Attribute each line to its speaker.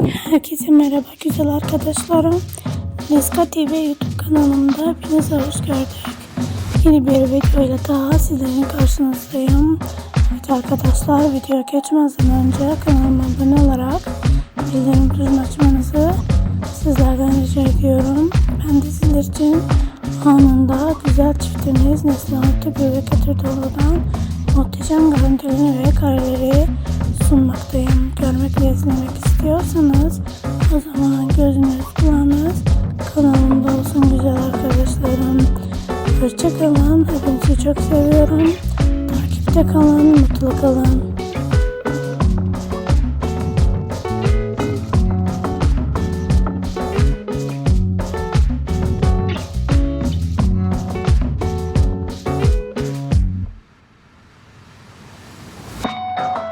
Speaker 1: Herkese merhaba güzel arkadaşlarım. Neska TV YouTube kanalımda hepinize hoş gördük. Yeni bir videoyla daha sizlerin karşınızdayım. Evet arkadaşlar video geçmezden önce kanalıma abone olarak bildirim tuşunu açmanızı sizlerden rica ediyorum. Ben de sizler için anında güzel çiftimiz Neslihan Tügül ve Katırdoğlu'dan muhteşem görüntülerini ve kareleri sunmaktayım. Görmek ve izlemek istiyorsanız o zaman gözünüz kulağınız kanalımda olsun güzel arkadaşlarım. Hoşçakalın. Hepinizi çok seviyorum. Takipte kalın, mutlu kalın. you